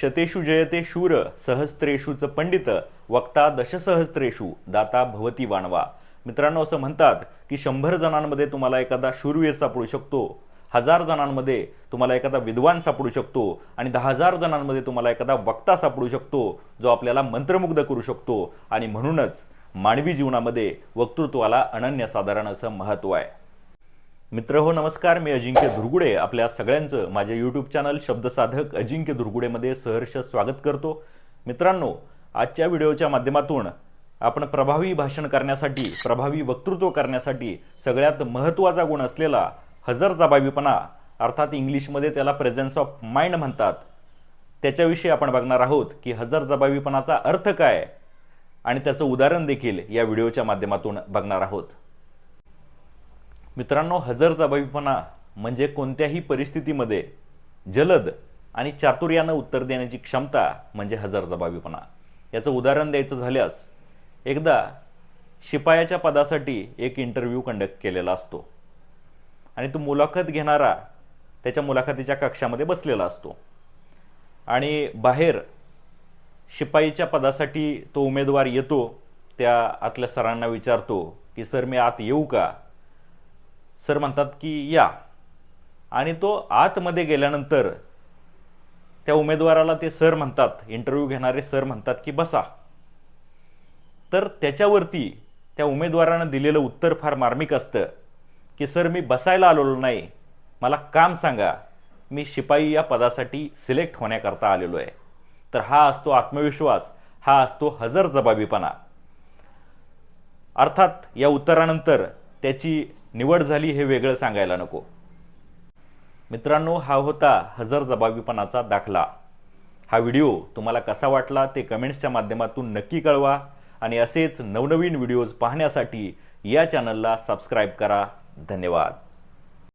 शतेषु जयते शूर सहस्त्रेषुच पंडित वक्ता दशसहस्त्रेषु दाता भवती वाणवा. मित्रांनो असं म्हणतात की शंभर जणांमध्ये तुम्हाला एखादा शूरवीर सापडू शकतो हजार जणांमध्ये तुम्हाला एखादा विद्वान सापडू शकतो आणि दहा हजार जणांमध्ये तुम्हाला एखादा वक्ता सापडू शकतो जो आपल्याला मंत्रमुग्ध करू शकतो आणि म्हणूनच मानवी जीवनामध्ये वक्तृत्वाला अनन्यसाधारण असं महत्त्व आहे. मित्र हो नमस्कार. मी अजिंक्य धुरगुडे आपल्या सगळ्यांचं माझ्या यूट्यूब चॅनल शब्दसाधक अजिंक्य धुरगुडेमध्ये सहर्ष स्वागत करतो. मित्रांनो आजच्या व्हिडिओच्या माध्यमातून आपण प्रभावी भाषण करण्यासाठी प्रभावी वक्तृत्व करण्यासाठी सगळ्यात महत्त्वाचा गुण असलेला हजर जबाबीपणा अर्थात इंग्लिशमध्ये त्याला प्रेझेन्स ऑफ माइंड म्हणतात. त्याच्याविषयी आपण बघणार आहोत की हजर जबाबीपणाचा अर्थ काय? आणि त्याचं उदाहरण देखील या व्हिडिओच्या माध्यमातून बघणार आहोत. मित्रांनो हजर जबाबीपणा म्हणजे कोणत्याही परिस्थितीमध्ये जलद आणि चातुर्यानं उत्तर देण्याची क्षमता म्हणजे हजर जबाबीपणा. याचं उदाहरण द्यायचं झाल्यास एकदा शिपायाच्या पदासाठी एक इंटरव्ह्यू कंडक्ट केलेला असतो आणि तो मुलाखत घेणारा त्याच्या मुलाखतीच्या कक्षामध्ये बसलेला असतो. आणि बाहेर शिपाईच्या पदासाठी तो उमेदवार येतो त्या आतल्या सरांना विचारतो की सर मी आत येऊ का? सर म्हणतात की या. आणि तो आतमध्ये गेल्यानंतर त्या उमेदवाराला ते सर म्हणतात इंटरव्ह्यू घेणारे सर म्हणतात की बसा. तर त्याच्यावरती त्या उमेदवारानं दिलेलं उत्तर फार मार्मिक असतं की सर मी बसायला आलेलो नाही मला काम सांगा मी शिपाई या पदासाठी सिलेक्ट होण्याकरता आलेलो आहे. तर हा असतो आत्मविश्वास हा असतो हजर जबाबीपणा. अर्थात या उत्तरानंतर त्याची निवड झाली हे वेगळं सांगायला नको. मित्रांनो हा होता हजर जबाबीपणाचा दाखला. हा व्हिडिओ तुम्हाला कसा वाटला ते कमेंट्सच्या माध्यमातून नक्की कळवा आणि असेच नवनवीन व्हिडिओज पाहण्यासाठी या चॅनलला सबस्क्राईब करा. धन्यवाद.